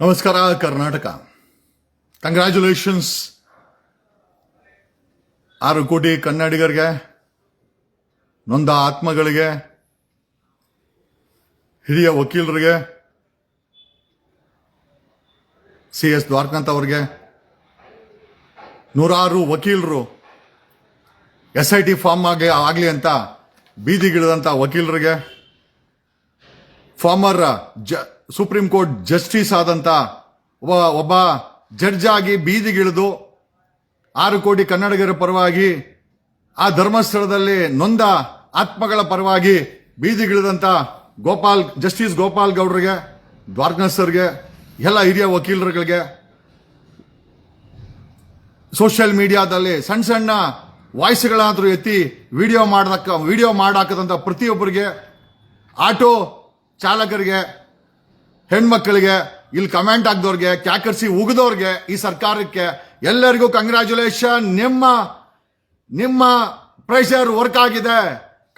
ನಮಸ್ಕಾರ, ಕರ್ನಾಟಕ. ಕಂಗ್ರ್ಯಾಚುಲೇಷನ್ಸ್ ಆರು ಕೋಟಿ ಕನ್ನಡಿಗರಿಗೆ, ನೊಂದ ಆತ್ಮಗಳಿಗೆ, ಹಿರಿಯ ವಕೀಲರಿಗೆ, ಸಿ ಎಸ್ ದ್ವಾರಕಾಂತ್ ಅವರಿಗೆ, ನೂರಾರು ವಕೀಲರು, ಎಸ್ ಐ ಟಿ ಫಾರ್ಮ್ ಆಗಿ ಆಗಲಿ ಅಂತ ಬೀದಿಗಿಳಿದಂಥ ವಕೀಲರಿಗೆ, ಫಾರ್ಮರ್ ಜ ಸುಪ್ರೀಂ ಕೋರ್ಟ್ ಜಸ್ಟಿಸ್ ಆದಂತ ಒಬ್ಬ ಒಬ್ಬ ಜಡ್ಜ್ ಆಗಿ ಬೀದಿಗಿಳಿದು ಆರು ಕೋಟಿ ಕನ್ನಡಿಗರ ಪರವಾಗಿ, ಆ ಧರ್ಮಸ್ಥಳದಲ್ಲಿ ನೊಂದ ಆತ್ಮಗಳ ಪರವಾಗಿ ಬೀದಿಗಿಳಿದಂತ ಗೋಪಾಲ್, ಜಸ್ಟಿಸ್ ಗೋಪಾಲ್ ಗೌಡ್ರಿಗೆ, ದ್ವಾರಕನಾಥ್ ಸರ್ಗೆ, ಎಲ್ಲ ಹಿರಿಯ ವಕೀಲರುಗಳಿಗೆ ಸೋಷಿಯಲ್ ಮೀಡಿಯಾದಲ್ಲಿ ಸಣ್ಣ ಸಣ್ಣ ವಾಯ್ಸ್ಗಳಾದರೂ ಎತ್ತಿ ವಿಡಿಯೋ ಮಾಡದಕ್ಕ, ವಿಡಿಯೋ ಮಾಡಾಕದಂಥ ಪ್ರತಿಯೊಬ್ಬರಿಗೆ, ಆಟೋ ಚಾಲಕರಿಗೆ ಹೆಣ್ಮಕ್ಳಿಗೆ, ಇಲ್ಲಿ ಕಮೆಂಟ್ ಆಗದವ್ರಿಗೆ ಕ್ಯಾಕರ್ಸಿ ಉಗಿದವ್ರಿಗೆ ಈ ಸರ್ಕಾರಕ್ಕೆ ಎಲ್ಲರಿಗೂ ಕಂಗ್ರ್ಯಾಚುಲೇಷನ್ ನಿಮ್ಮ ನಿಮ್ಮ ಪ್ರೆಷರ್ ವರ್ಕ್ ಆಗಿದೆ.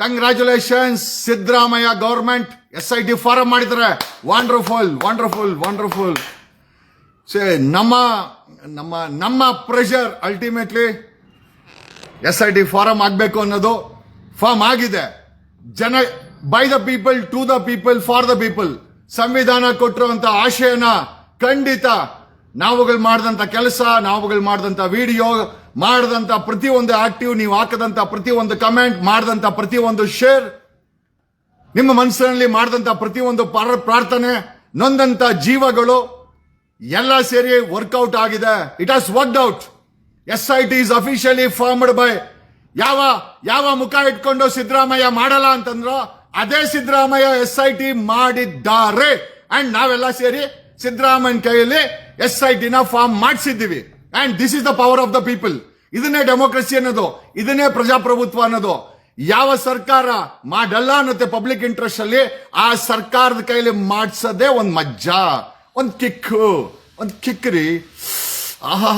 Congratulation Siddaramaiah government S I T form ಮಾಡಿದ್ದಾರೆ. ವಂಡರ್ಫುಲ್ ವಂಡರ್ಫುಲ್ ವಂಡರ್ಫುಲ್ ಸೇ ನಮ್ಮ ನಮ್ಮ ನಮ್ಮ pressure ultimately S I T form ಆಗಬೇಕು ಅನ್ನೋದು ಫಾರ್ಮ್ ಆಗಿದೆ. ಜನ by the people to the people for the people ಸಂವಿಧಾನ ಕೊಟ್ಟಿರುವಂತ ಆಶಯನ ಖಂಡಿತ ನಾವುಗಳು ಮಾಡಿದಂತ ಕೆಲಸ, ನಾವುಗಳು ಮಾಡಿದಂತ ವಿಡಿಯೋ, ಮಾಡಿದಂತ ಪ್ರತಿಯೊಂದು ಆಕ್ಟಿವ್, ನೀವು ಹಾಕದಂತ ಪ್ರತಿಯೊಂದು ಕಮೆಂಟ್, ಮಾಡಿದಂತ ಪ್ರತಿಯೊಂದು ಶೇರ್, ನಿಮ್ಮ ಮನಸ್ಸಿನಲ್ಲಿ ಮಾಡಿದಂತ ಪ್ರತಿಯೊಂದು ಪಾರ- ಪ್ರಾರ್ಥನೆ, ನೊಂದಂತ ಜೀವಗಳು ಎಲ್ಲ ಸೇರಿ ವರ್ಕೌಟ್ ಆಗಿದೆ. It has worked out S I T is officially formed by ಯಾವ ಯಾವ ಮುಖ ಇಟ್ಕೊಂಡು ಸಿದ್ದರಾಮಯ್ಯ ಮಾಡಲ್ಲ ಅಂತಂದ್ರು ಅದೇ ಸಿದ್ದರಾಮಯ್ಯ ಎಸ್ ಐ ಟಿ ಮಾಡಿದ್ದಾರೆ. ಅಂಡ್ ನಾವೆಲ್ಲ ಸೇರಿ ಸಿದ್ದರಾಮಯ್ಯನ ಕೈಯಲ್ಲಿ ಎಸ್ ಐ ಟಿನ form ಮಾಡಿಸಿದ್ದೀವಿ. And this is the power of the people ಇದನ್ನೇ ಡೆಮೋಕ್ರಸಿ ಅನ್ನೋದು, ಇದನ್ನೇ ಪ್ರಜಾಪ್ರಭುತ್ವ ಅನ್ನೋದು. ಯಾವ ಸರ್ಕಾರ ಮಾಡಲ್ಲ ಅನ್ನತ್ತೆ ಪಬ್ಲಿಕ್ ಇಂಟ್ರೆಸ್ಟ್ ಅಲ್ಲಿ ಆ ಸರ್ಕಾರದ ಕೈಯಲ್ಲಿ ಮಾಡಿಸೋದೇ ಒಂದು ಮಜ್ಜಾ, ಒಂದು ಕಿಕ್ ಒಂದು ಕಿಕ್ ರೀ. ಆಹಾ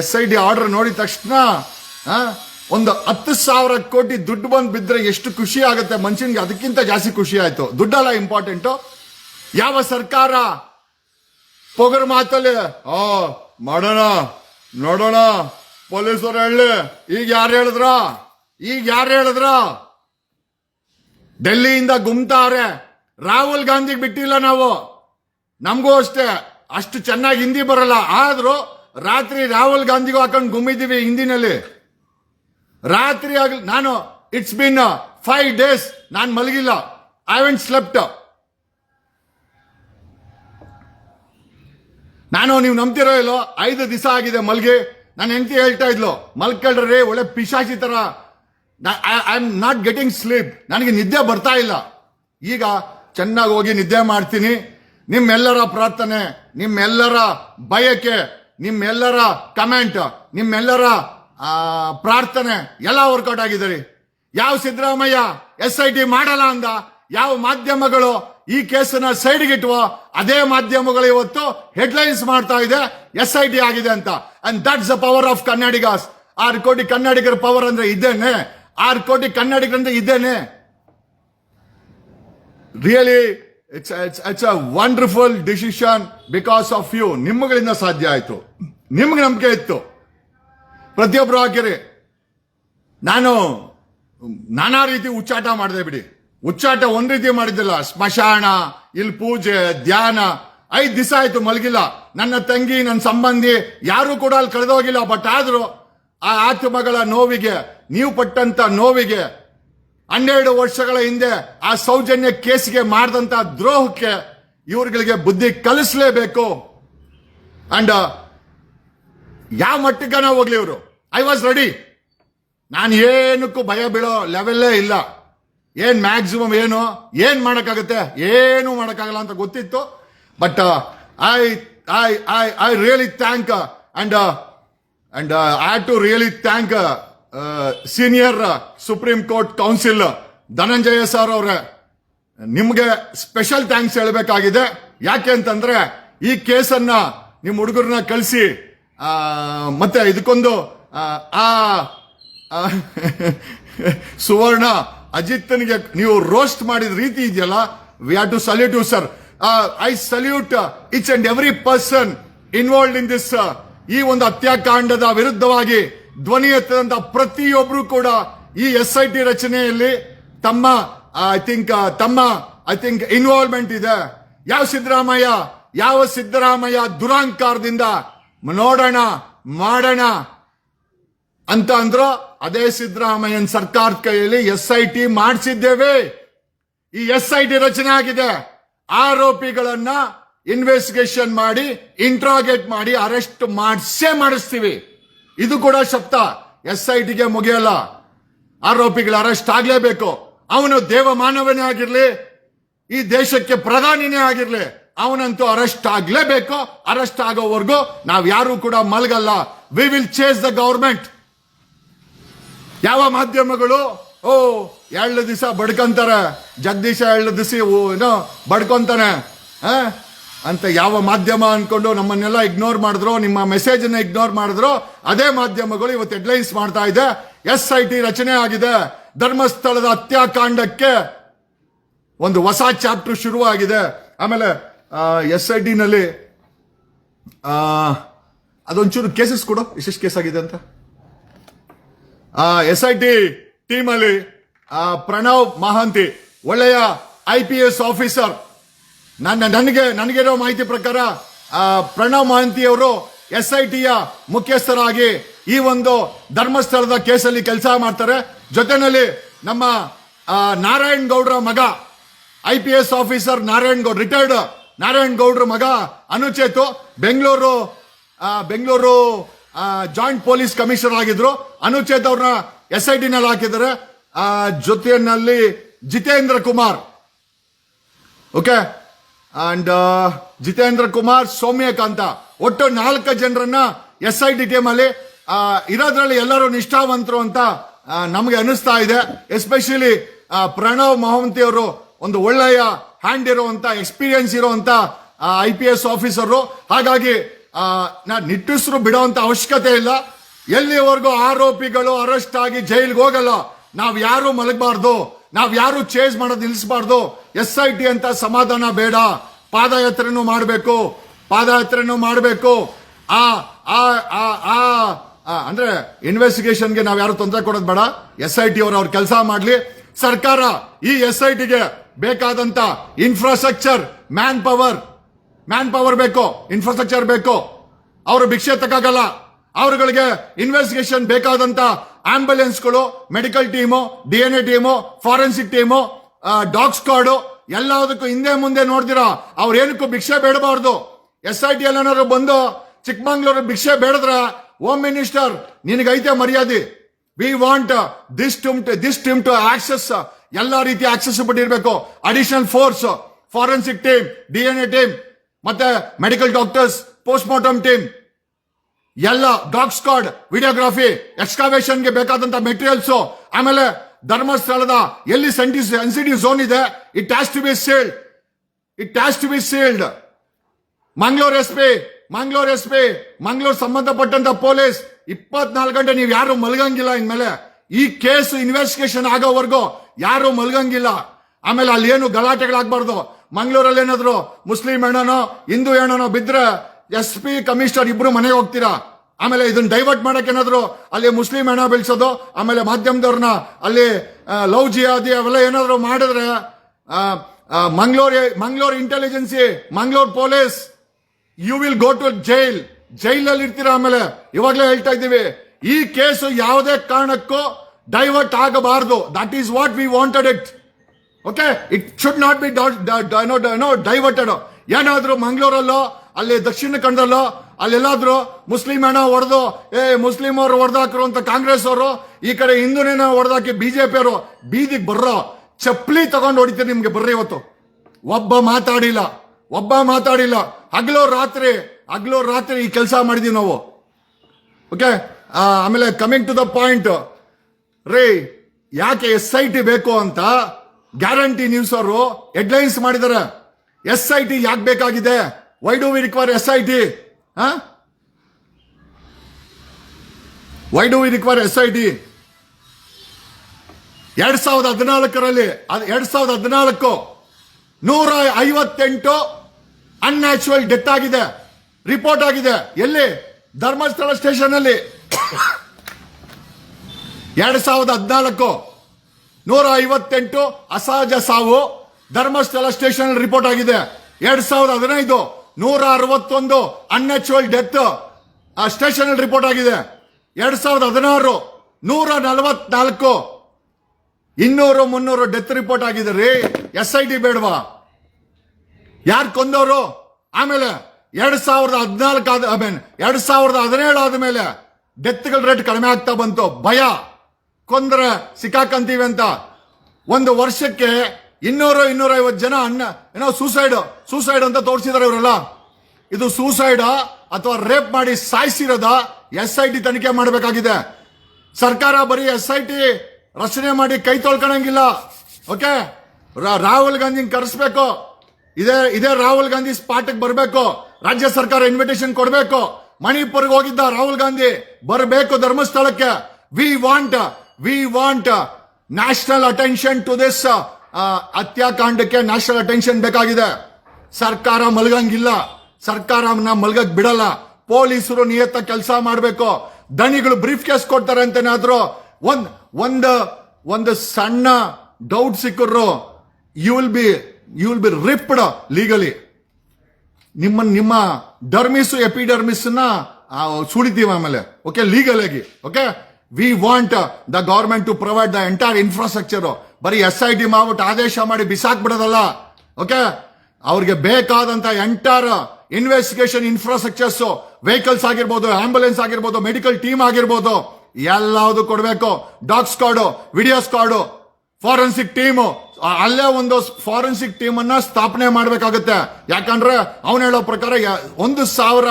ಎಸ್ ಐ ಡಿ ಆರ್ಡರ್ ನೋಡಿದ ತಕ್ಷಣ ಒಂದು ಹತ್ತು ಸಾವಿರ ಕೋಟಿ ದುಡ್ಡು ಬಂದು ಬಿದ್ರೆ ಎಷ್ಟು ಖುಷಿ ಆಗುತ್ತೆ ಮನುಷ್ಯನಿಗೆ? ಅದಕ್ಕಿಂತ ಜಾಸ್ತಿ ಖುಷಿ ಆಯಿತು. ದುಡ್ಡಲ್ಲ ಇಂಪಾರ್ಟೆಂಟು ಯಾವ ಸರ್ಕಾರ ಪೊಗರ್ ಮಾತಲ್ಲಿ, ಆ, ಮಾಡೋಣ, ನೋಡೋಣ, ಪೊಲೀಸರು ಹೇಳಿ. ಈಗ ಯಾರು ಹೇಳಿದ್ರ? ಈಗ ಯಾರು ಹೇಳಿದ್ರ? ಡೆಲ್ಲಿಯಿಂದ ಗುಮ್ತಾರೆ. ರಾಹುಲ್ ಗಾಂಧಿಗೆ ಬಿಟ್ಟಿಲ್ಲ ನಾವು. ನಮಗೂ ಅಷ್ಟೇ. ಅಷ್ಟು ಚೆನ್ನಾಗಿ ಹಿಂದಿ ಬರಲ್ಲ. ಆದರೂ ರಾತ್ರಿ ರಾಹುಲ್ ಗಾಂಧಿಗೂ ಹಾಕೊಂಡು ಗುಮ್ಮಿದ್ದೀವಿ ಹಿಂದಿನಲ್ಲಿ. ರಾತ್ರಿ ಆಗಲಿ ನಾನು ಇಟ್ಸ್ ಬಿನ್ ಫೈವ್ ಡೇಸ್ ನಾನು ಮಲಗಿಲ್ಲ. ಐ ವೆಂಟ್ ಸ್ಲೆಪ್ಟ್ ನಾನು, ನೀವು ನಂಬ್ತಿರೋ ಇಲ್ಲೋ, ಐದು ದಿವಸ ಆಗಿದೆ ಮಲ್ಗೆ. ನಾನು ಹೆಂಡತಿ ಹೇಳ್ತಾ ಇದ್ಲು, ಮಲ್ಕೊಳ್ರಿ ಒಳ್ಳೆ ಪಿಶಾಚಿ ತರ. I am not getting sleep ನನಗೆ ನಿದ್ದೆ ಬರ್ತಾ ಇಲ್ಲ. ಈಗ ಚೆನ್ನಾಗಿ ಹೋಗಿ ನಿದ್ದೆ ಮಾಡ್ತೀನಿ. ನಿಮ್ಮೆಲ್ಲರ ಪ್ರಾರ್ಥನೆ, ನಿಮ್ಮೆಲ್ಲರ ಬಯಕೆ, ನಿಮ್ಮೆಲ್ಲರ ಕಮೆಂಟ್ ನಿಮ್ಮೆಲ್ಲರ ಪ್ರಾರ್ಥನೆ ಎಲ್ಲ ವರ್ಕೌಟ್ ಆಗಿದೆ ರೀ ಯಾವ ಸಿದ್ದರಾಮಯ್ಯ ಎಸ್ ಐ ಟಿ ಮಾಡಲ್ಲ ಅಂದ, ಯಾವ ಮಾಧ್ಯಮಗಳು ಈ ಕೇಸನ್ನ ಸೈಡ್ಗೆ ಇಟ್ವೋ ಅದೇ ಮಾಧ್ಯಮಗಳು ಇವತ್ತು ಹೆಡ್ಲೈನ್ಸ್ ಮಾಡ್ತಾ ಇದೆ, ಎಸ್ ಐ ಟಿ ಆಗಿದೆ ಅಂತ. And that's the power of Kannadigas ಆರು ಕೋಟಿ ಕನ್ನಡಿಗರ ಪವರ್ ಅಂದ್ರೆ ಇದ್ದೇನೆ ಆರು ಕೋಟಿ ಕನ್ನಡಿಗರಂದ್ರೆ ಇದ್ದೇನೆ really it's it's it's a wonderful decision because of you ನಿಮ್ಮಗಳಿಂದ ಸಾಧ್ಯ ಆಯ್ತು. ನಿಮ್ಗೆ ನಂಬಿಕೆ ಇತ್ತು. ಪ್ರತಿಯೊಬ್ಬರು ಹಾಕಿರಿ ನಾನು, ನಾನಾ ರೀತಿ ಉಚ್ಚಾಟ ಮಾಡಿದೆ ಬಿಡಿ. ಉಚ್ಚಾಟ ಒಂದ್ ರೀತಿ ಮಾಡಿದ್ದಿಲ್ಲ. ಸ್ಮಶಾನ ಇಲ್ಲಿ ಪೂಜೆ, ಧ್ಯಾನ, ಐದ್ ದಿವಸ ಆಯ್ತು ಮಲಗಿಲ್ಲ. ನನ್ನ ತಂಗಿ ನನ್ನ ಸಂಬಂಧಿ, ಯಾರು ಕೂಡ ಅಲ್ಲಿ ಕಳೆದೋಗಿಲ್ಲ. ಬಟ್ ಆದ್ರೂ ಆ ಆತ್ಮಗಳ ನೋವಿಗೆ, ನೀವು ಪಟ್ಟಂತ ನೋವಿಗೆ, ಹನ್ನೆರಡು ವರ್ಷಗಳ ಹಿಂದೆ ಆ ಸೌಜನ್ಯ ಕೇಸ್ಗೆ ಮಾಡಿದಂತ ದ್ರೋಹಕ್ಕೆ ಇವ್ರುಗಳಿಗೆ ಬುದ್ಧಿ ಕಲಿಸ್ಲೇಬೇಕು. ಅಂಡ್ ಯಾವ ಮಟ್ಟಕ್ಕನ ಹೋಗ್ಲಿ ಇವರು? ಐ ವಾಸ್ ರೆಡಿ ನಾನು ಏನಕ್ಕೂ ಭಯ ಬೀಳೋ ಲೆವೆಲ್ಲೇ ಇಲ್ಲ. ಏನ್ ಮ್ಯಾಕ್ಸಿಮಮ್ ಏನು? ಏನ್ ಮಾಡೋಕ್ಕಾಗುತ್ತೆ? ಏನು ಮಾಡಕ್ಕಾಗಲ್ಲ ಅಂತ ಗೊತ್ತಿತ್ತು. But I I I I really thank and and I to really thank senior Supreme Court counsel Dhananjaya sir ಅವರೇ. ನಿಮಗೆ ಸ್ಪೆಷಲ್ ಥ್ಯಾಂಕ್ಸ್ ಹೇಳಬೇಕಾಗಿದೆ. ಯಾಕೆ ಅಂತಂದ್ರೆ ಈ ಕೇಸನ್ನ ನಿಮ್ಮ ಹುಡುಗರನ್ನ ಕಳಿಸಿ ಮತ್ತೆ ಇದಕ್ಕೊಂದು ಆ, ಸುವರ್ಣ ಅಜಿತ್ನಿಗೆ ನೀವು ರೋಸ್ಟ್ ಮಾಡಿದ ರೀತಿ ಇದೆಯಲ್ಲ? We have to salute you sir I salute each and every person involve in this ಈ ಒಂದು ಹತ್ಯಾಕಾಂಡದ ವಿರುದ್ಧವಾಗಿ ಧ್ವನಿ ಎತ್ತದಂತ ಪ್ರತಿಯೊಬ್ರು ಕೂಡ ಈ ಎಸ್ ಐ ಟಿ ರಚನೆಯಲ್ಲಿ ತಮ್ಮ ಐ ಥಿಂಕ್ ತಮ್ಮ ಐ ಥಿಂಕ್ ಇನ್ವಾಲ್ವ್ಮೆಂಟ್ ಇದೆ. ಯಾವ ಸಿದ್ದರಾಮಯ್ಯ ಯಾವ ಸಿದ್ದರಾಮಯ್ಯ ದುರಾಂಕಾರದಿಂದ ನೋಡೋಣ, ಮಾಡೋಣ ಅಂತ ಅಂದ್ರು ಅದೇ ಸಿದ್ದರಾಮಯ್ಯನ್ ಸರ್ಕಾರದ ಕೈಯಲ್ಲಿ ಎಸ್ ಐ ಟಿ ಮಾಡಿಸಿದ್ದೇವೆ. ಈ ಎಸ್ ಐ ಟಿ ರಚನೆ ಆಗಿದೆ. ಆರೋಪಿಗಳನ್ನ ಇನ್ವೆಸ್ಟಿಗೇಷನ್ ಮಾಡಿ ಇಂಟ್ರಾಗೇಟ್ ಮಾಡಿ ಅರೆಸ್ಟ್ ಮಾಡಿಸೇ ಮಾಡಿಸ್ತೀವಿ. ಇದು ಕೂಡ ಶಬ್ದ ಎಸ್ ಐ ಟಿಗೆ ಮುಗಿಯಲ್ಲ. ಆರೋಪಿಗಳು ಅರೆಸ್ಟ್ ಆಗ್ಲೇಬೇಕು. ಅವನು ದೇವ ಮಾನವನೇ ಆಗಿರ್ಲಿ, ಈ ದೇಶಕ್ಕೆ ಪ್ರಧಾನಿನೇ ಆಗಿರ್ಲಿ. ಅವನಂತೂ ಅರೆಸ್ಟ್ ಆಗ್ಲೇಬೇಕು. ಅರೆಸ್ಟ್ ಆಗೋವರೆಗೂ ನಾವು ಯಾರು ಕೂಡ ಮಲಗಲ್ಲ. We will chase the government ಯಾವ ಮಾಧ್ಯಮಗಳು? ಓ, ಎರಡು ದಿವಸ ಬಡ್ಕೊಂತಾರೆ. ಜಗದೀಶ ಎರಡು ದಿವಸ ಏನೋ, ಬಡ್ಕೊಂತಾನೆ? ಅಂತ ಯಾವ ಮಾಧ್ಯಮ ಅನ್ಕೊಂಡು ನಮ್ಮನ್ನೆಲ್ಲ ಇಗ್ನೋರ್ ಮಾಡಿದ್ರು, ನಿಮ್ಮ ಮೆಸೇಜ್ ಅನ್ನ ಇಗ್ನೋರ್ ಮಾಡಿದ್ರು, ಅದೇ ಮಾಧ್ಯಮಗಳು ಇವತ್ತು ಹೆಡ್ಲೈನ್ಸ್ ಮಾಡ್ತಾ ಇದೆ. ಎಸ್ ಐ ಟಿ ರಚನೆ ಆಗಿದೆ. ಧರ್ಮಸ್ಥಳದ ಹತ್ಯಾಕಾಂಡಕ್ಕೆ ಒಂದು ಹೊಸ ಚಾಪ್ಟರ್ ಶುರುವಾಗಿದೆ. ಆಮೇಲೆ ಎಸ್ ಐ ಟಿನಲ್ಲಿ ಅದೊಂಚೂರು ಕೇಸಸ್ ಕೊಡು ಎಷ್ಟೆಷ್ಟು ಕೇಸ್ ಆಗಿದೆ ಅಂತ. ಎಸ್ ಐ ಟಿ ಟೀಮ್ ಅಲ್ಲಿ ಆ, ಪ್ರಣವ್ ಮಹಾಂತಿ ಒಳ್ಳೆಯ ಐ ಪಿ ಎಸ್ ಆಫೀಸರ್ ನನ್ನ ನನಗೆ ನನಗಿರೋ ಮಾಹಿತಿ ಪ್ರಕಾರ ಪ್ರಣವ್ ಮಹಾಂತಿ ಅವರು ಎಸ್ ಐ ಟಿಯ ಮುಖ್ಯಸ್ಥರಾಗಿ ಈ ಒಂದು ಧರ್ಮಸ್ಥಳದ ಕೇಸಲ್ಲಿ ಕೆಲಸ ಮಾಡ್ತಾರೆ. ಜೊತೆನಲ್ಲಿ ನಮ್ಮ ನಾರಾಯಣ್ ಗೌಡ್ರ ಮಗ I P S officer Narayan Gowd retired Narayan ಗೌಡ್ರ ಮಗ Anucheth. Bengaluru Bengaluru joint police commissioner ಆಗಿದ್ರು. ಅನುಚೇತ್ ಅವ್ರನ್ನ ಎಸ್ ಐ ಟಿನಲ್ಲಿ ಹಾಕಿದ್ದಾರೆ ಜೊತೆಯಲ್ಲಿ ಜಿತೇಂದ್ರ ಕುಮಾರ್. ಓಕೆ? ಅಂಡ್ ಜಿತೇಂದ್ರ ಕುಮಾರ್, ಸೌಮ್ಯಕಾಂತ. ಒಟ್ಟು ನಾಲ್ಕು ಜನರನ್ನ ಎಸ್ ಐ ಟಿ ಟೀಮ್ ಅಲ್ಲಿ ಇರೋದ್ರಲ್ಲಿ ಎಲ್ಲರೂ ನಿಷ್ಠಾವಂತರು ಅಂತ ನಮಗೆ ಅನಿಸ್ತಾ ಇದೆ. ಎಸ್ಪೆಷಲಿ ಪ್ರಣವ್ ಮಹಂತಿ ಅವರು ಒಂದು ಒಳ್ಳೆಯ ಹ್ಯಾಂಡ್ ಇರುವಂತ ಎಕ್ಸ್ಪೀರಿಯನ್ಸ್ ಇರುವಂತ ಐ ಪಿ ಎಸ್ ಆಫೀಸರು ಹಾಗಾಗಿ ನಾ ನಿಟ್ಟುಸರು ಬಿಡುವಂತ ಅವಶ್ಯಕತೆ ಇಲ್ಲ. ಎಲ್ಲಿವರೆಗೂ ಆರೋಪಿಗಳು ಅರೆಸ್ಟ್ ಆಗಿ ಜೈಲ್ಗೆ ಹೋಗಲ್ಲ. ನಾವ್ ಯಾರು ಮಲಗಬಾರ್ದು ನಾವ್ ಯಾರು ಚೇಂಜ್ ಮಾಡೋದು ನಿಲ್ಲಿಸಬಾರ್ದು ಎಸ್ ಐ ಟಿ ಅಂತ ಸಮಾಧಾನ ಬೇಡ. ಪಾದಯಾತ್ರೆನೂ ಮಾಡಬೇಕು ಪಾದಯಾತ್ರೆನೂ ಮಾಡಬೇಕು. ಆ ಆ ಆ, ಅಂದ್ರೆ ಇನ್ವೆಸ್ಟಿಗೇಷನ್ಗೆ ನಾವ್ ಯಾರು ತೊಂದರೆ ಕೊಡೋದು ಬೇಡ. ಎಸ್ ಐ ಟಿ ಅವರು ಅವ್ರ ಕೆಲಸ ಮಾಡ್ಲಿ. ಸರ್ಕಾರ ಈ ಎಸ್ ಐ ಟಿಗೆ ಬೇಕಾದಂತ infrastructure man power man power ಬೇಕು ಇನ್ಫ್ರಾಸ್ಟ್ರಕ್ಚರ್ ಬೇಕು. ಅವರು ಭಿಕ್ಷೆ ತಕ್ಕಾಗಲ್ಲ ಅವರುಗಳಿಗೆ ಇನ್ವೆಸ್ಟಿಗೇಷನ್ ಬೇಕಾದಂತ ಆಂಬುಲೆನ್ಸ್ಗಳು medical team D N A team forensic team dog squad ಎಲ್ಲದಕ್ಕೂ ಹಿಂದೆ ಮುಂದೆ ನೋಡ್ತೀರಾ ಅವ್ರು ಏನಕ್ಕೂ ಭಿಕ್ಷೆ ಬೇಡಬಾರ್ದು. ಎಸ್ ಐ ಟಿ ಎಲ್ ಏನಾದ್ರು ಬಂದು ಚಿಕ್ಕಮಂಗ್ಳೂರು ಭಿಕ್ಷೆ ಬೇಡದ್ರ ಹೋಮ್ ಮಿನಿಸ್ಟರ್ ನಿನಗೈತೆ ಮರ್ಯಾದೆ. We want this to this team to access ಎಲ್ಲಾ ರೀತಿ ಆಕ್ಸೆಸಿಬಿಲಿಟಿ ಇರಬೇಕು. Additional force forensic team D N A team ಮತ್ತೆ medical doctors post mortem team ಎಲ್ಲ ಡಾಗ್ ಸ್ಕಾಡ್ ವಿಡಿಯೋಗ್ರಫಿ ಎಕ್ಸ್ಕಾವೇಷನ್ಗೆ ಬೇಕಾದಂತ ಮೆಟೀರಿಯಲ್ಸ್ ಆಮೇಲೆ ಧರ್ಮಸ್ಥಳದ ಎಲ್ಲಿ ಸೆನ್ಸಿಟಿವ್ ಝೋನ್ ಇದೆ it has to be sealed it has to be sealed Mangaluru S P Mangaluru S P Mangaluru ಸಂಬಂಧಪಟ್ಟಂತ police ಇಪ್ಪತ್ನಾಲ್ಕು ಗಂಟೆ ನೀವು ಯಾರು ಮಲಗಂಗಿಲ್ಲ ಇನ್ಮೇಲೆ. ಈ ಕೇಸ್ ಇನ್ವೆಸ್ಟಿಗೇಷನ್ ಆಗೋವರೆಗೂ ಯಾರು ಮಲ್ಗಂಗಿಲ್ಲ. ಆಮೇಲೆ ಅಲ್ಲಿ ಏನು ಗಲಾಟೆಗಳಾಗಬಾರ್ದು. ಮಂಗಳೂರಲ್ಲಿ ಏನಾದ್ರು ಮುಸ್ಲಿಂ ಹೆಣ್ಣನೋ ಹಿಂದೂ ಹೆಣ್ಣನೋ ಬಿದ್ರೆ ಎಸ್ ಪಿ ಕಮಿಷನರ್ ಇಬ್ರು ಮನೆಗೆ ಹೋಗ್ತೀರಾ? ಆಮೇಲೆ ಇದನ್ನ ಡೈವರ್ಟ್ ಮಾಡಕ್ಕೆ ಏನಾದ್ರು ಅಲ್ಲಿ ಮುಸ್ಲಿಂ ಹೆಣ ಬೆಳೆಸೋದು, ಆಮೇಲೆ ಮಾಧ್ಯಮದವ್ರನ್ನ ಅಲ್ಲಿ ಲವ್ ಜಿಯಾದಿ ಅವೆಲ್ಲ ಏನಾದ್ರು ಮಾಡಿದ್ರೆ Mangaluru Mangaluru intelligence Mangaluru police you will go to jail ಜೈಲಲ್ಲಿ ಇರ್ತೀರಾ ಆಮೇಲೆ? ಇವಾಗಲೇ ಹೇಳ್ತಾ ಇದ್ದೀವಿ. ಈ ಕೇಸು ಯಾವುದೇ ಕಾರಣಕ್ಕೂ ಡೈವರ್ಟ್ ಆಗಬಾರದು. That is what we wanted it okay it should not be no diverted ಏನಾದ್ರೂ ಮಂಗಳೂರಲ್ಲೋ, ಅಲ್ಲಿ ದಕ್ಷಿಣ ಕನ್ನಡದಲ್ಲೋ, ಅಲ್ಲೆಲ್ಲಾದ್ರೂ ಮುಸ್ಲಿಂ ಹಣ ಹೊಡೆದು, ಏ, ಮುಸ್ಲಿಂ ಅವರು ಹೊಡೆದಾಕ್ರು ಅಂತ ಕಾಂಗ್ರೆಸ್ ಅವರು, ಈ ಕಡೆ ಹಿಂದೂನೇನ ಹೊಡೆದಾಕಿ ಬಿಜೆಪಿ ಅವರು ಬೀದಿಗೆ ಬರ್ರೋ, ಚಪ್ಪಲಿ ತಗೊಂಡು ಹೊಡಿತೀರಿ ನಿಮ್ಗೆ ಬರ್ರಿ ಇವತ್ತು. ಒಬ್ಬ ಮಾತಾಡಿಲ್ಲ ಒಬ್ಬ ಮಾತಾಡಿಲ್ಲ. ಹಗಲು ರಾತ್ರಿ ಹಗಲು ರಾತ್ರಿ ಈ ಕೆಲಸ ಮಾಡಿದೀವಿ ನಾವು. ಓಕೆ ಆಮೇಲೆ ಕಮಿಂಗ್ ಟು ದ ಪಾಯಿಂಟ್ ರೇ, ಯಾಕೆ ಎಸ್ ಐ ಟಿ ಬೇಕು ಅಂತ ಗ್ಯಾರಂಟಿ ನ್ಯೂಸ್ ಅವರು ಹೆಡ್ಲೈನ್ಸ್ ಮಾಡಿದ್ದಾರೆ ಎಸ್ ಐ ಟಿ ಯಾಕೆ ಬೇಕಾಗಿದೆ? Why do we require S I T why do we require S I T ಎರಡ್ ಸಾವಿರದ ಹದಿನಾಲ್ಕರಲ್ಲಿ ಎರಡ್ ಸಾವಿರದ ಹದಿನಾಲ್ಕು ನೂರ ಐವತ್ತೆಂಟು ಅನ್ಯಾಚುರಲ್ ಡೆತ್ ಆಗಿದೆ. ರಿಪೋರ್ಟ್ ಆಗಿದೆ. ಎಲ್ಲಿ? ಧರ್ಮಸ್ಥಳ ಸ್ಟೇಷನ್ ಅಲ್ಲಿ. ಎರಡ್ ಸಾವಿರದ ಹದಿನಾಲ್ಕು ನೂರ ಐವತ್ತೆಂಟು ಅಸಹಜ ಸಾವು ಧರ್ಮಸ್ಥಳ ಸ್ಟೇಷನ್ ರಿಪೋರ್ಟ್ ಆಗಿದೆ. ಎರಡ್ ಸಾವಿರದ ಹದಿನೈದು ನೂರ ಅರವತ್ತೊಂದು ಅನ್ಯಾಚುರಲ್ ಡೆತ್ ಆ ಸ್ಟೇಷನ್ ರಿಪೋರ್ಟ್ ಆಗಿದೆ. ಎರಡ್ ಸಾವಿರದ ಹದಿನಾರು ನೂರ ನಲವತ್ನಾಲ್ಕು ಇನ್ನೂರು ಮುನ್ನೂರು ಡೆತ್ ರಿಪೋರ್ಟ್ ಆಗಿದೆ ರೀ. ಎಸ್ ಐ ಟಿ ಬೇಡವಾ? ಯಾರು ಕೊಂದವರು? ಆಮೇಲೆ ಎರಡ್ ಸಾವಿರದ ಹದಿನಾಲ್ಕು ಆದ ಐ ಮೀನ್ ಎರಡ್ ಸಾವಿರದ ಹದಿನೇಳು ಆದ್ಮೇಲೆ ಡೆತ್ಗಳ ರೇಟ್ ಕಡಿಮೆ ಆಗ್ತಾ ಬಂತು. ಭಯ, ಕೊಂದ್ರೆ ಸಿಕ್ಕಾಕಂತೀವಿ ಅಂತ. ಒಂದು ವರ್ಷಕ್ಕೆ ಇನ್ನೂರು ಇನ್ನೂರ ಐವತ್ತು ಜನ ಅನ್ನ ಏನೋ ಸೂಸೈಡ್ ಸೂಸೈಡ್ ಅಂತ ತೋರಿಸಿದಾರೆ ಇವರೆಲ್ಲ. ಇದು ಸೂಸೈಡ್ ಅಥವಾ ರೇಪ್ ಮಾಡಿ ಸಾಯಿಸಿರೋದ ಎಸ್ ಐ ಟಿ ತನಿಖೆ ಮಾಡಬೇಕಾಗಿದೆ. ಸರ್ಕಾರ ಬರೀ ಎಸ್ ಐ ಟಿ ರಚನೆ ಮಾಡಿ ಕೈ ತೊಳ್ಕೊಳಂಗಿಲ್ಲ ಓಕೆ? ರಾಹುಲ್ ಗಾಂಧಿ ಕರೆಸ್ಬೇಕು. ಇದೇ ಇದೇ ರಾಹುಲ್ ಗಾಂಧಿ ಸ್ಪಾಟ್ಗೆ ಬರಬೇಕು. ರಾಜ್ಯ ಸರ್ಕಾರ ಇನ್ವಿಟೇಷನ್ ಕೊಡಬೇಕು. ಮಣಿಪುರ್ಗೆ ಹೋಗಿದ್ದ ರಾಹುಲ್ ಗಾಂಧಿ ಬರಬೇಕು ಧರ್ಮಸ್ಥಳಕ್ಕೆ. We want we want national attention to this ಹತ್ಯಾಕಾಂಡಕ್ಕೆ national attention ಬೇಕಾಗಿದೆ. ಸರ್ಕಾರ ಮಲಗಂಗಿಲ್ಲ. ಸರ್ಕಾರ ಮಲ್ಗಕ್ ಬಿಡಲ್ಲ. ಪೊಲೀಸರು ನಿಯತ್ತ ಕೆಲಸ ಮಾಡಬೇಕು. ದಣಿಗಳು ಬ್ರೀಫ್ ಕೇಸ್ ಕೊಡ್ತಾರೆ ಅಂತೇನಾದ್ರು ಒಂದ್, ಒಂದು ಒಂದು ಸಣ್ಣ ಡೌಟ್ ಸಿಕ್ಕರು you will be you will be ripped legally ನಿಮ್ಮ ನಿಮ್ಮ ಡರ್ಮಿಸ್ ಎಪಿಡರ್ಮಿಸ್ನ ಆ, ಸುಳಿತೀವಿ ಆಮೇಲೆ ಓಕೆ ಲೀಗಲ್ ಆಗಿ okay we want the government to provide the entire infrastructure ಬರೀ ಎಸ್ ಐ ಟಿ ಮಾಡ್ಬಿಟ್ಟು ಆದೇಶ ಮಾಡಿ ಬಿಸಾಕ್ ಬಿಡೋದಲ್ಲ ಓಕೆ ಅವ್ರಿಗೆ ಬೇಕಾದಂತ ಎಂಟೈರ್ ಇನ್ವೆಸ್ಟಿಗೇಷನ್ ಇನ್ಫ್ರಾಸ್ಟ್ರಕ್ಚರ್ಸ್ ವೆಹಿಕಲ್ಸ್ ಆಗಿರ್ಬೋದು ಆಂಬುಲೆನ್ಸ್ ಆಗಿರ್ಬೋದು ಮೆಡಿಕಲ್ ಟೀಮ್ ಆಗಿರ್ಬೋದು ಎಲ್ಲವುದು ಕೊಡಬೇಕು. Dog card video squad forensic team ಅಲ್ಲೇ ಒಂದು ಫಾರೆನ್ಸಿಕ್ ಟೀಮ್ ಅನ್ನ ಸ್ಥಾಪನೆ ಮಾಡಬೇಕಾಗುತ್ತೆ. ಯಾಕಂದ್ರೆ ಅವನು ಹೇಳೋ ಪ್ರಕಾರ ಒಂದು ಸಾವಿರ,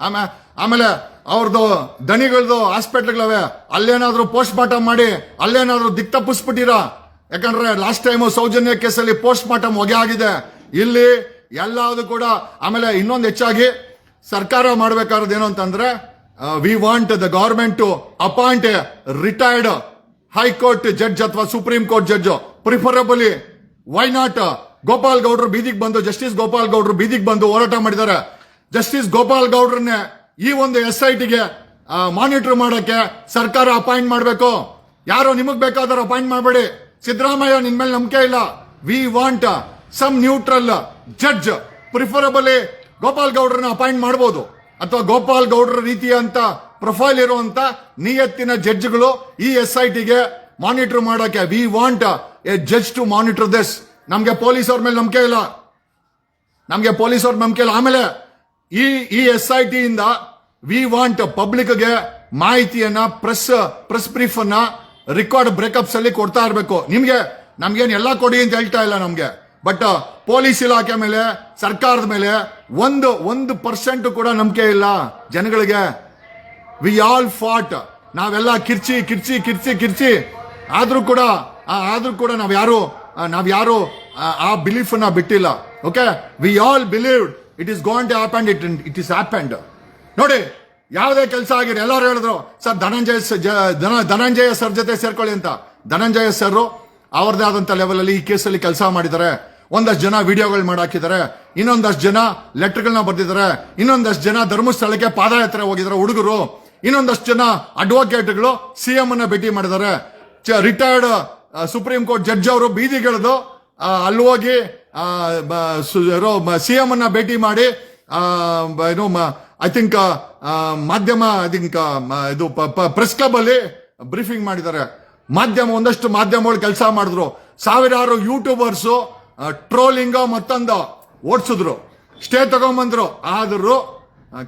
ಆಮೇ, ಆಮೇಲೆ ಅವ್ರದ್ದು ದಣಿಗಳದ್ದು ಹಾಸ್ಪಿಟ್ಲ್ಗಳವೆ ಅಲ್ಲೇನಾದ್ರೂ ಪೋಸ್ಟ್ ಮಾರ್ಟಮ್ ಮಾಡಿ, ಅಲ್ಲೇನಾದ್ರೂ ದಿಕ್ ತಪ್ಪಿಸ್ಬಿಟ್ಟಿರ? ಯಾಕಂದ್ರೆ ಲಾಸ್ಟ್ ಟೈಮ್ ಸೌಜನ್ಯ ಕೇಸಲ್ಲಿ ಪೋಸ್ಟ್ ಮಾರ್ಟಮ್ ಹೊಗೆ ಆಗಿದೆ. ಇಲ್ಲಿ ಎಲ್ಲದು ಕೂಡ, ಆಮೇಲೆ ಇನ್ನೊಂದು ಹೆಚ್ಚಾಗಿ ಸರ್ಕಾರ ಮಾಡ್ಬೇಕಾದ್ರದ್ದು ಏನು ಅಂತಂದ್ರೆ we want the government to appoint retired high court judge ಅಥವಾ supreme court judge. Preferably why not Gopal ಗೌಡ್ರು ಬೀದಿಗೆ ಬಂದು, ಜಸ್ಟಿಸ್ ಗೋಪಾಲ್ ಗೌಡ್ರು ಬೀದಿಗೆ ಬಂದು ಹೋರಾಟ ಮಾಡಿದ್ದಾರೆ. ಜಸ್ಟಿಸ್ ಗೋಪಾಲ್ ಗೌಡ್ರನ್ನೇ ಈ ಒಂದು ಎಸ್ ಐ ಟಿಗೆ ಮಾನಿಟರ್ ಮಾಡಕ್ಕೆ ಸರ್ಕಾರ ಅಪಾಯಿಂಟ್ ಮಾಡಬೇಕು. ಯಾರೋ ನಿಮಗ್ ಬೇಕಾದರೂ ಅಪಾಯಿಂಟ್ ಮಾಡಬೇಡಿ. ಸಿದ್ದರಾಮಯ್ಯ ನಿನ್ ಮೇಲೆ ನಂಬಿಕೆ ಇಲ್ಲ. We want some neutral judge preferably Gopal ಗೌಡ್ರನ್ನ appoint ಮಾಡಬಹುದು ಅಥವಾ ಗೋಪಾಲ್ ಗೌಡ್ರ ರೀತಿಯಂತ ಪ್ರೊಫೈಲ್ ಇರುವಂತ ನಿಯತ್ತಿನ ಜಡ್ಜ್ಗಳು ಈ ಎಸ್ ಐ ಟಿಗೆ ಮಾನಿಟರ್ ಮಾಡಕ್ಕೆ. We want a judge to monitor this ನಮಗೆ ಪೊಲೀಸ್ ಅವ್ರ ಮೇಲೆ ನಂಬಿಕೆ ಇಲ್ಲ. ನಮಗೆ ಪೊಲೀಸ್ ಅವ್ರ ನಂಬಿಕೆ ಇಲ್ಲ. ಆಮೇಲೆ ಈ ಈ ಎಸ್ ಐ ಟಿ ಇಂದ ವಿ ವಾಂಟ್ ಪಬ್ಲಿಕ್ಗೆ ಮಾಹಿತಿಯನ್ನ ಪ್ರೆಸ್ ಪ್ರೆಸ್ ಬ್ರೀಫ್ ಅನ್ನ ರೆಕಾರ್ಡ್ ಬ್ರೇಕಪ್ಸ್ ಅಲ್ಲಿ ಕೊಡ್ತಾ ಇರಬೇಕು. ನಿಮ್ಗೆ, ನಮ್ಗೇನು ಎಲ್ಲ ಕೊಡಿ ಅಂತ ಹೇಳ್ತಾ ಇಲ್ಲ ನಮ್ಗೆ. ಬಟ್ ಪೊಲೀಸ್ ಇಲಾಖೆ ಮೇಲೆ, ಸರ್ಕಾರದ ಮೇಲೆ ಒಂದು ಒಂದು ಪರ್ಸೆಂಟ್ ಕೂಡ ನಂಬಿಕೆ ಇಲ್ಲ ಜನಗಳಿಗೆ. ವಿ ಆಲ್ ಫಾಟ್ ನಾವೆಲ್ಲ ಕಿರ್ಚಿ ಕಿರ್ಚಿ ಕಿರ್ಚಿ ಕಿರ್ಚಿ. ಆದ್ರೂ ಕೂಡ ಆದರೂ ಕೂಡ ನಾವ್ ಯಾರು ನಾವ್ ಯಾರು ಆ, ಬಿಲೀಫ್ನ ಬಿಟ್ಟಿಲ್ಲ. Okay we all believe it is gone to happen it it is happened ನೋಡಿ ಯಾವುದೇ ಕೆಲಸ ಆಗಿರಿ ಎಲ್ಲರೂ ಹೇಳಿದ್ರು ಸರ್ ಧನಂಜಯ ಧನಂಜಯ ಸರ್ ಜೊತೆ ಸೇರ್ಕೊಳ್ಳಿ ಅಂತ. ಧನಂಜಯ ಸರ್ ಅವ್ರದೇ ಆದಂತ ಲೆವೆಲಲ್ಲಿ ಈ ಕೇಸಲ್ಲಿ ಕೆಲಸ ಮಾಡಿದ್ದಾರೆ. ಒಂದಷ್ಟು ಜನ ವಿಡಿಯೋಗಳು ಮಾಡಾಕಿದ್ದಾರೆ. ಇನ್ನೊಂದಷ್ಟು ಜನ ಲೆಟರ್ಗಳನ್ನ ಬರ್ದಿದ್ದಾರೆ. ಇನ್ನೊಂದಷ್ಟು ಜನ ಧರ್ಮಸ್ಥಳಕ್ಕೆ ಪಾದಯಾತ್ರೆ ಹೋಗಿದ್ದಾರೆ ಹುಡುಗರು. ಇನ್ನೊಂದಷ್ಟು ಜನ ಅಡ್ವೊಕೇಟ್ಗಳು ಸಿಎಂ ಅನ್ನ ಭೇಟಿ ಮಾಡಿದ್ದಾರೆ. ರಿಟೈರ್ಡ್ ಸುಪ್ರೀಂ ಕೋರ್ಟ್ ಜಡ್ಜ್ ಅವರು ಬೀದಿಗಿಳಿದು ಅಲ್ಲಿ ಹೋಗಿ ಸಿಎಂ ಅನ್ನ ಭೇಟಿ ಮಾಡಿ ಏನು ಐ ಥಿಂಕ್ ಮಾಧ್ಯಮ ಐ ಥಿಂಕ್ ಇದು ಪ್ರೆಸ್ ಕ್ಲಬ್ ಅಲ್ಲಿ ಬ್ರೀಫಿಂಗ್ ಮಾಡಿದ್ದಾರೆ. ಮಾಧ್ಯಮ, ಒಂದಷ್ಟು ಮಾಧ್ಯಮಗಳು ಕೆಲಸ ಮಾಡಿದ್ರು. ಸಾವಿರಾರು ಯೂಟ್ಯೂಬರ್ಸ್ ಟ್ರೋಲಿಂಗ್ ಮತ್ತೊಂದು ಓಡಿಸಿದ್ರು. ಸ್ಟೇ ತಗೊಂಬಂದ್ರು. ಆದರೂ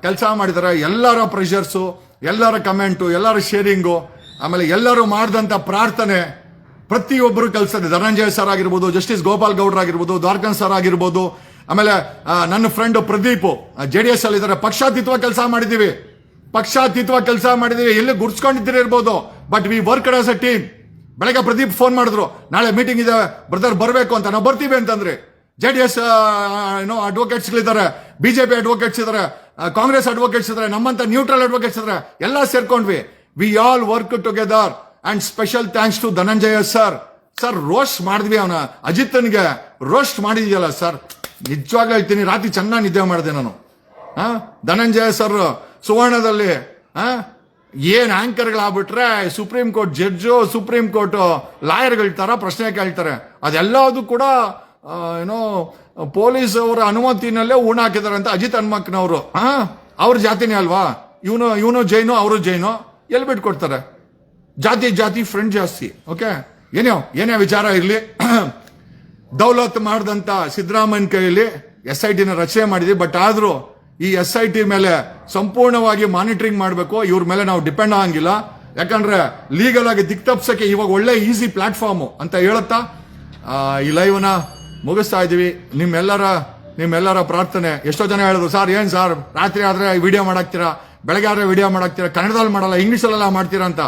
ಕೆಲಸ ಮಾಡಿದ್ದಾರೆ. ಎಲ್ಲರ ಪ್ರೆಷರ್ಸು ಎಲ್ಲರ ಕಮೆಂಟು, ಎಲ್ಲರ ಶೇರಿಂಗು ಆಮೇಲೆ ಎಲ್ಲರೂ ಮಾಡಿದಂಥ ಪ್ರಾರ್ಥನೆ ಪ್ರತಿಯೊಬ್ಬರು ಕಲಿಸ್ತದೆ ಧನಂಜಯ ಸರ್ ಆಗಿರ್ಬೋದು ಜಸ್ಟಿಸ್ ಗೋಪಾಲ್ ಗೌಡ್ರ ಆಗಿರ್ಬೋದು ದ್ವಾರಕನ್ ಸರ್ ಆಗಿರ್ಬೋದು, ಆಮೇಲೆ ನನ್ನ friend Pradeep J D S ಅಲ್ಲಿ ಇದ್ದಾರೆ ಪಕ್ಷಾತೀತವಾಗಿ ಕೆಲಸ ಮಾಡಿದೀವಿ. ಪಕ್ಷಾತೀತವಾಗಿ ಕೆಲಸ ಮಾಡಿದೀವಿ. ಎಲ್ಲಿ ಗುರ್ಸ್ಕೊಂಡಿದ್ದೀರಿ ಇರ್ಬೋದು. But we work as a team ಬೆಳಗ್ಗೆ ಪ್ರದೀಪ್ ಫೋನ್ ಮಾಡಿದ್ರು. ನಾಳೆ ಮೀಟಿಂಗ್ ಇದೆ ಬ್ರದರ್ ಬರಬೇಕು ಅಂತ. ನಾವು ಬರ್ತೀವಿ ಅಂತಂದ್ರೆ ಜೆ ಡಿ ಎಸ್ ಏನೋ ಅಡ್ವೊಕೇಟ್ಸ್ ಗಳಿದ್ದಾರೆ. ಬಿಜೆಪಿ ಅಡ್ವೊಕೇಟ್ಸ್ ಇದ್ದಾರೆ ಕಾಂಗ್ರೆಸ್ ಅಡ್ವೊಕೇಟ್ಸ್ ಇದ್ರೆ, ನಮ್ಮಂತ ನ್ಯೂಟ್ರಲ್ ಅಡ್ವೊಕೇಟ್ಸ್ ಇದ್ರೆ, ಎಲ್ಲ ಸೇರ್ಕೊಂಡ್ವಿ. We all work together and special thanks to Dhananjaya sir sir roast ಮಾಡಿದ್ವಿ ಅವನ. ಅಜಿತನ್ಗೆ ರೋಸ್ಟ್ ಮಾಡಿದ್ಯಲ್ಲ ಸರ್ ನಿಜವಾಗ್ಲೂ ಹೇಳ್ತೀನಿ, ರಾತ್ರಿ ಚೆನ್ನಾಗಿ ನಿದ್ದೆ ಮಾಡಿದೆ ನಾನು. ಧನಂಜಯ ಸರ್ ಸುವರ್ಣದಲ್ಲಿ, ಆ, ಏನ್ ಆಂಕರ್ಗಳಾಗ್ಬಿಟ್ರೆ Supreme Court judge Supreme Court ಲಾಯರ್ಗಳ ತರ ಪ್ರಶ್ನೆ ಕೇಳ್ತಾರೆ. ಅದೆಲ್ಲದು ಕೂಡ ಏನೋ ಪೊಲೀಸ್ ಅವರ ಅನುಮತಿನಲ್ಲೇ ಊಣ ಹಾಕಿದಾರೆ ಅಂತ ಅಜಿತ್ ಹನ್ಮಕ್ನವರು ಹಾ ಅವ್ರ ಜಾತಿನೇ ಅಲ್ವಾ? ಇವನು ಇವನು ಜೈನು, ಅವರು ಜೈನು? ಎಲ್ಲಿ ಬಿಟ್ಕೊಡ್ತಾರೆ? ಜಾತಿ ಜಾತಿ ಫ್ರೆಂಡ್ ಜಾಸ್ತಿ ಓಕೆ ಏನೇ ಏನೇ ವಿಚಾರ ಇರಲಿ. ದೌಲತ್ ಮಾಡಿದಂತ ಸಿದ್ದರಾಮಯ್ಯನ ಕೈಯಲ್ಲಿ ಎಸ್ ಐ ಟಿನ ರಚನೆ ಮಾಡಿದ್ವಿ ಬಟ್ ಆದ್ರೂ ಈ ಎಸ್ ಐ ಟಿ ಮೇಲೆ ಸಂಪೂರ್ಣವಾಗಿ ಮಾನಿಟರಿಂಗ್ ಮಾಡಬೇಕು, ಇವ್ರ ಮೇಲೆ ನಾವು ಡಿಪೆಂಡ್ ಆಗಂಗಿಲ್ಲ. ಯಾಕಂದ್ರೆ ಲೀಗಲ್ ಆಗಿ ದಿಕ್ ತಪ್ಸಕ್ಕೆ ಇವಾಗ ಒಳ್ಳೆ ಈಸಿ ಪ್ಲಾಟ್ಫಾರ್ಮ್ ಅಂತ ಹೇಳುತ್ತಾ ಈ ಲೈವ್ನ ಮುಗಿಸ್ತಾ ಇದ್ದೀವಿ. ನಿಮ್ಮೆಲ್ಲರ ನಿಮ್ಮೆಲ್ಲರ ಪ್ರಾರ್ಥನೆ. ಎಷ್ಟೋ ಜನ ಹೇಳಿದ್ರು, ಸರ್, ಏನು ಸರ್? ರಾತ್ರಿ ಆದರೆ ವಿಡಿಯೋ ಮಾಡಾಕ್ತೀರಾ? ಬೆಳಗ್ಗೆ ಆದರೆ ವಿಡಿಯೋ ಮಾಡಾಕ್ತೀರಾ? ಕನ್ನಡದಲ್ಲಿ ಮಾಡಲ್ಲ, ಇಂಗ್ಲೀಷಲ್ಲೆಲ್ಲ ಮಾಡ್ತೀರಾ ಅಂತ.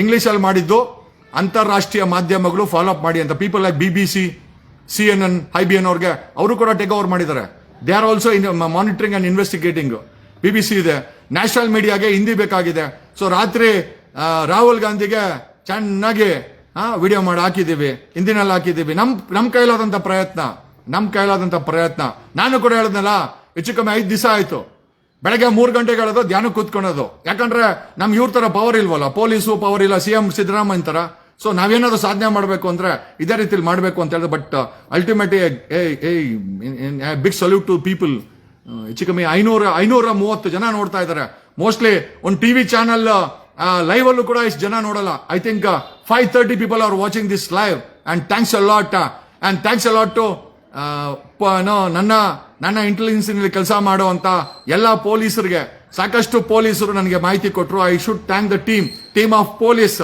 ಇಂಗ್ಲೀಷಲ್ಲಿ ಮಾಡಿದ್ದು ಅಂತಾರಾಷ್ಟ್ರೀಯ ಮಾಧ್ಯಮಗಳು ಫಾಲೋ ಅಪ್ ಮಾಡಿ ಅಂತ. People like B B C C N N I B N ಅವ್ರಿಗೆ, ಅವರು ಕೂಡ ಟೇಕ್ ಓವರ್ ಮಾಡಿದ್ದಾರೆ. They are also in monitoring and investigating B B C ಇದೆ. ನ್ಯಾಷನಲ್ ಮೀಡಿಯಾಗೆ ಹಿಂದಿ ಬೇಕಾಗಿದೆ. ಸೊ ರಾತ್ರಿ ರಾಹುಲ್ ಗಾಂಧಿಗೆ ಚೆನ್ನಾಗಿ ವಿಡಿಯೋ ಮಾಡಿ ಹಾಕಿದ್ದೀವಿ, ಹಿಂದಿನಲ್ಲಿ ಹಾಕಿದ್ದೀವಿ. ನಮ್ ನಮ್ ಕೈಲಾದಂತ ಪ್ರಯತ್ನ, ನಮ್ ಕೈಲಾದಂತ ಪ್ರಯತ್ನ. ನಾನು ಕೂಡ ಹೇಳಿದ್ನಲ್ಲ, ಹೆಚ್ಚು ಕಮ್ಮಿ ಐದು ದಿವಸ ಆಯ್ತು. ಬೆಳಗ್ಗೆ ಮೂರು ಗಂಟೆಗೆ ಹೇಳೋದು ಧ್ಯಾನ ಕೂತ್ಕೊಳ್ಳೋದು ಯಾಕಂದ್ರೆ ನಮ್ ಇವ್ರ ತರ ಪವರ್ ಇಲ್ವಲ್ಲ? ಪೊಲೀಸು ಪವರ್ ಇಲ್ಲ ಸಿಎಂ ಸಿದ್ದರಾಮಯ್ಯ ತರ ಸೊ ನಾವೇನಾದ್ರು ಸಾಧನೆ ಮಾಡಬೇಕು ಅಂದ್ರೆ ಇದೇ ರೀತಿಲಿ ಮಾಡಬೇಕು ಅಂತ ಹೇಳಿದ್ರೆ but ultimate big salute to people ಹೆಚ್ಚು ಕಮ್ಮಿ ಐನೂರ ಐನೂರ ಮೂವತ್ತು ಜನ ನೋಡ್ತಾ ಇದ್ದಾರೆ. ಮೋಸ್ಟ್ಲಿ ಒಂದು ಟಿವಿ ಚಾನಲ್ ಲೈವ್ ಅಲ್ಲೂ ಕೂಡ ಇಷ್ಟು ಜನ ನೋಡಲ್ಲ. I think five thirty people are watching this live and thanks a lot and thanks a lot to ನನ್ನ ನನ್ನ ಇಂಟೆಲಿಜೆನ್ಸ್ನಲ್ಲಿ ಕೆಲಸ ಮಾಡುವಂತ ಎಲ್ಲ ಪೊಲೀಸರಿಗೆ, ಸಾಕಷ್ಟು ಪೊಲೀಸರು ನನಗೆ ಮಾಹಿತಿ ಕೊಟ್ಟರು I should thank the team team of police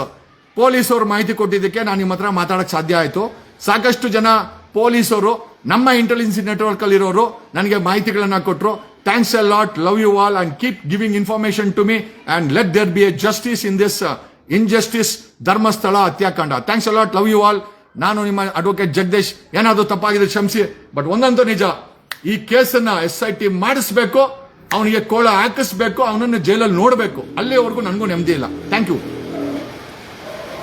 ಪೊಲೀಸರು ಮಾಹಿತಿ ಕೊಟ್ಟಿದ್ದಕ್ಕೆ ನಾನು ನಿಮ್ಮ ಹತ್ರ ಮಾತಾಡಕ್ ಸಾಧ್ಯ ಆಯಿತು. ಸಾಕಷ್ಟು ಜನ ಪೊಲೀಸರು, ನಮ್ಮ ಇಂಟೆಲಿಜೆನ್ಸ್ ನೆಟ್ವರ್ಕ್ ಅಲ್ಲಿರೋರು ನನಗೆ ಮಾಹಿತಿಗಳನ್ನ ಕೊಟ್ಟರು thanks a lot love you all and keep giving information to me and let there be a in in this injustice Dharmasthala ಹತ್ಯಾಕಾಂಡ thanks a lot love you all ನಾನು ನಿಮ್ಮ ಅಡ್ವೊಕೇಟ್ ಜಗದೀಶ್ ಏನಾದರೂ ತಪ್ಪಾಗಿದೆ ಕ್ಷಮಿಸಿ but ಒಂದಂತೂ ನಿಜ. ಈ ಕೇಸನ್ನ ಎಸ್ ಐ ಟಿ ಮಾಡಿಸ್ಬೇಕು, ಅವನಿಗೆ ಕೋಳ ಹಾಕಿಸ್ಬೇಕು, ಅವನನ್ನು ಜೈಲಲ್ಲಿ ನೋಡಬೇಕು. ಅಲ್ಲಿವರೆಗೂ ನನಗೂ ನೆಮ್ಮದಿ ಇಲ್ಲ. Thank you